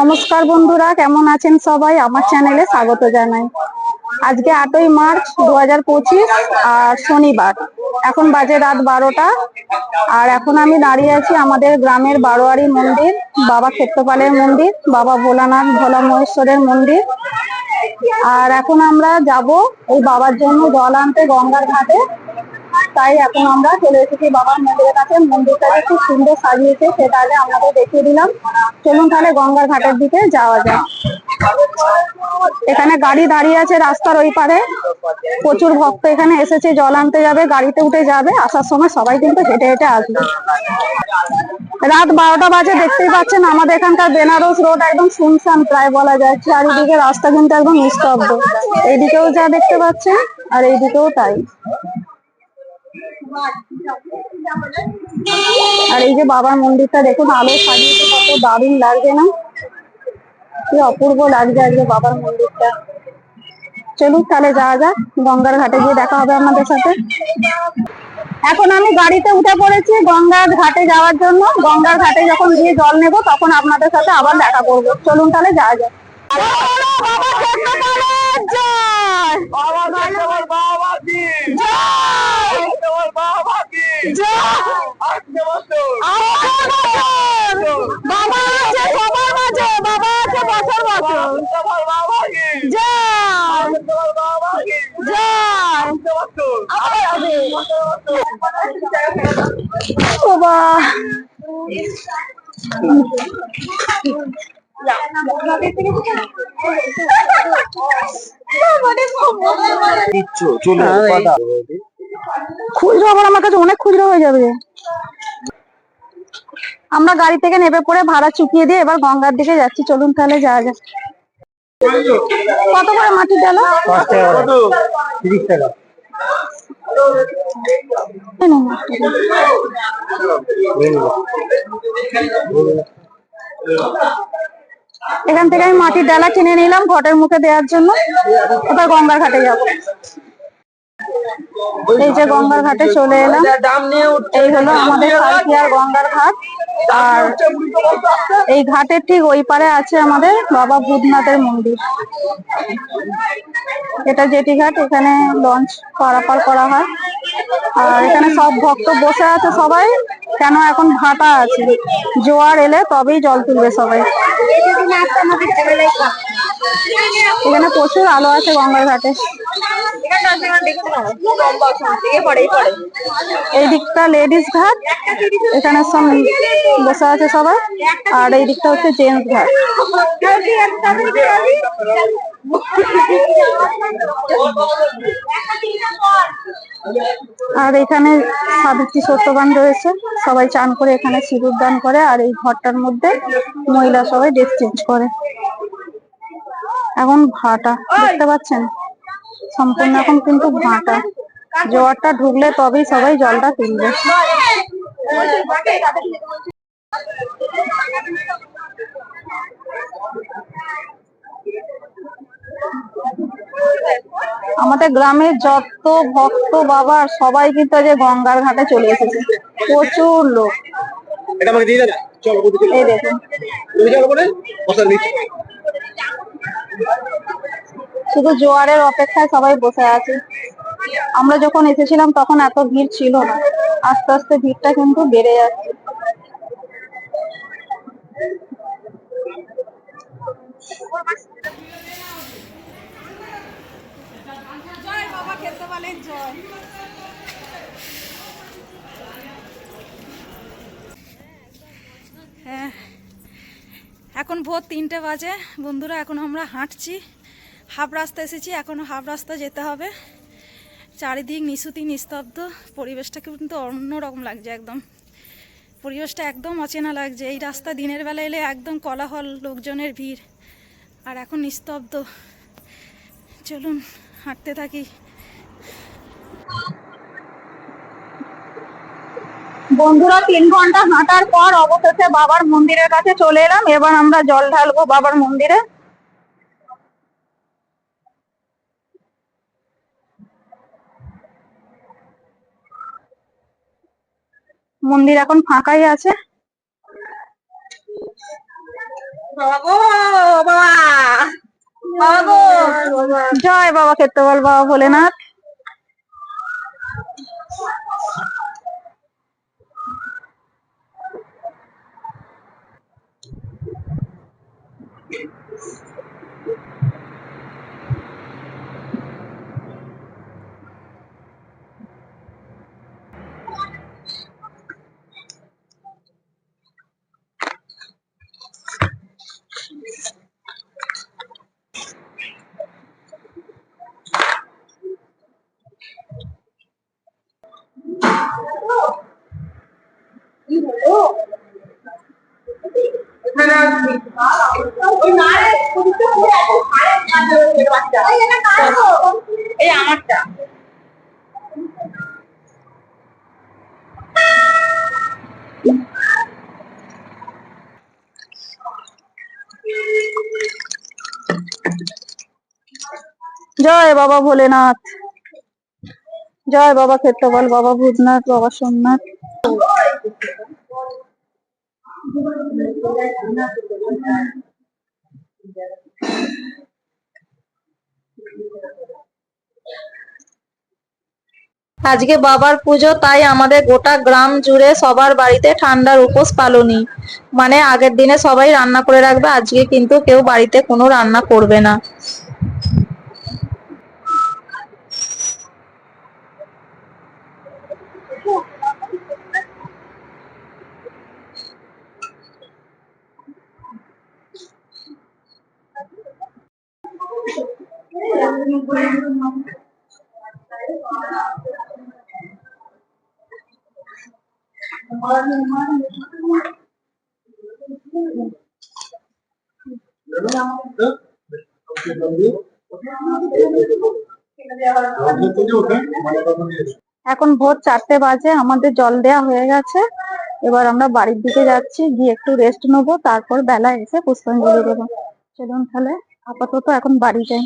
নমস্কার বন্ধুরা, কেমন আছেন সবাই? আমার চ্যানেলে স্বাগত জানাই। আজকে আটই মার্চ দু হাজার পঁচিশ, আর শনিবার। এখন বাজে রাত বারোটা, আর এখন আমি দাঁড়িয়ে আছি আমাদের গ্রামের বারোয়ারি মন্দির, বাবা ক্ষেত্রপালের মন্দির, বাবা ভোলানাথ ভোলা মহেশ্বরের মন্দির। আর এখন আমরা যাব এই বাবার জন্য জল আনতে গঙ্গার ঘাটে। তাই এখন আমরা চলে এসেছি বাবার মন্দিরের কাছে। মন্দিরটা যে খুব সুন্দর সাজিয়েছে, সেটা আগে আপনাদের দেখিয়ে দিলাম। চলুন তাহলে গঙ্গার ঘাটের দিকে যাওয়া যায় এখানে গাড়ি দাঁড়িয়ে আছে রাস্তার ওই পারে। প্রচুর ভক্ত এখানে এসেছে, জল আনতে যাবে, গাড়িতে উঠে যাবে। আসার সময় সবাই কিন্তু হেঁটে হেঁটে আসবে। রাত বারোটা বাজে, দেখতেই পাচ্ছেন আমাদের এখানকার বেনারস রোড একদম শুনশান প্রায় বলা যায়। চারিদিকে রাস্তা কিন্তু একদম নিস্তব্ধ। এইদিকেও যা দেখতে পাচ্ছেন, আর এইদিকেও তাই। আর এই যে বাবার মন্দিরটা দেখুন আলো সাজিয়েছে কত দারুণ লাগছে না কি অপূর্ব লাগছে আজকে বাবার মন্দিরটা চলুন তাহলে যাওয়া যাক গঙ্গার ঘাটে গিয়ে দেখা হবে আমাদের সাথে এখন আমি গাড়িতে উঠে পড়েছি গঙ্গার ঘাটে যাওয়ার জন্য গঙ্গার ঘাটে যখন গিয়ে জল নেব তখন আপনাদের সাথে আবার দেখা করব চলুন তাহলে যাওয়া যাক বাবা ক্ষেত্রপালের জয়! বাবা তোমার বাবা কি জয়! তোমার বাবা কি জয়! আজকে বছর বাবা আছে সবার মাঝে বাবা আছে বছর বছর বাবা চলো খুচরো আবার আমার কাছে অনেক খুচরো হয়ে যাবে। আমরা গাড়ি থেকে নেমে পড়ে ভাড়া চুকিয়ে দিয়ে এবার গঙ্গার দিকে যাচ্ছি। চলুন তাহলে যাওয়া যাক। কত করে মাটির ডালা? তিরিশ টাকা। এখান থেকে আমি মাটির ডালা কিনে নিলাম ঘটের মুখে দেওয়ার জন্য। এবার গঙ্গার ঘাটে যাব। এই যে গঙ্গার ঘাটে চলে এলাম। এই হলো আমাদের গঙ্গার ঘাট। আর এই ঘাটের ঠিক ওই পারে আছে আমাদের বাবা ভূতনাথের মন্দির। এটা জেটি ঘাট, এখানে লঞ্চ পারাপার করা হয়। আর এখানে সব ভক্ত বসে আছে সবাই, কেন এখন ভাটা আছে। জোয়ার এলে তবেই জল তুলবে সবাই। এখানে প্রচুর আলো আছে গঙ্গার ঘাটে। এই দিকটা লেডিস ঘাট, এখানে বসে আছে আর এই দিকটা হচ্ছে জেন্টস ঘাট। আর এখানে সাবিত্রী সত্যবান রয়েছে, সবাই চান করে এখানে সিঁদুর দান করে, আর এই ঘরটার মধ্যে মহিলা সবাই ড্রেস চেঞ্জ করে। এখন ভাটা দেখতে পাচ্ছেন? সম্পূর্ণ এখন কিন্তু ভাটা জোয়ারটা ঢুকলে তবেই সবাই জলটা তুলবে। আমাদের গ্রামের যত ভক্ত বাবা সবাই কিন্তু আজ গঙ্গার ঘাটে চলে এসেছে। প্রচুর লোক। এটা আমাকে দিয়ে চলো এই দেখুন তুমি চলো বলে বসার নিচে শুধু জোয়ারের অপেক্ষায় সবাই বসে আছে। আমরা যখন এসেছিলাম তখন এত ভিড় ছিল না। আস্তে আস্তে ভিড়টা কিন্তু বেড়ে যাচ্ছে। হ্যাঁ এখন ভোর তিনটে বাজে। বন্ধুরা, এখন আমরা হাঁটছি। হাফ রাস্তা এসেছি এখনও হাফ রাস্তা যেতে হবে। চারিদিক নিশুতি, নিস্তব্ধ পরিবেশটা কিন্তু অন্যরকম লাগছে একদম। পরিবেশটা একদম অচেনা লাগছে, এই রাস্তা দিনের বেলা এলে একদম কলাহল, লোকজনের ভিড়, আর এখন নিস্তব্ধ। চলুন, হাঁটতে থাকি। বন্ধুরা, তিন ঘণ্টা হাঁটার পর অবশেষে বাবার মন্দিরের কাছে চলে এলাম। এবার আমরা জল ঢালবো বাবার মন্দিরে। মন্দির এখন ফাঁকাই আছে। জয় বাবা ক্ষেত্র বল বাবা ভোলেনাথ। জয় বাবা ভোলেনাথ। জয় বাবা ক্ষেত্র বল বাবা ভূতনাথ বাবা সোমনাথ। আজকে বাবার পুজো, তাই আমাদের গোটা গ্রাম জুড়ে সবার বাড়িতে ঠান্ডার উপোস পালনই মানে আগের দিনে সবাই রান্না করে রাখবে, আজকে কিন্তু কেউ বাড়িতে কোনো রান্না করবে না। এখন ভোর চারটে বাজে, আমাদের জল দেয়া হয়ে গেছে। এবার আমরা বাড়ির দিকে যাচ্ছি, গিয়ে একটু রেস্ট নেব, তারপর বেলা এসে পুষ্পাঞ্জলি দেবো। চলুন তাহলে, আপাতত এখন বাড়ি যাই।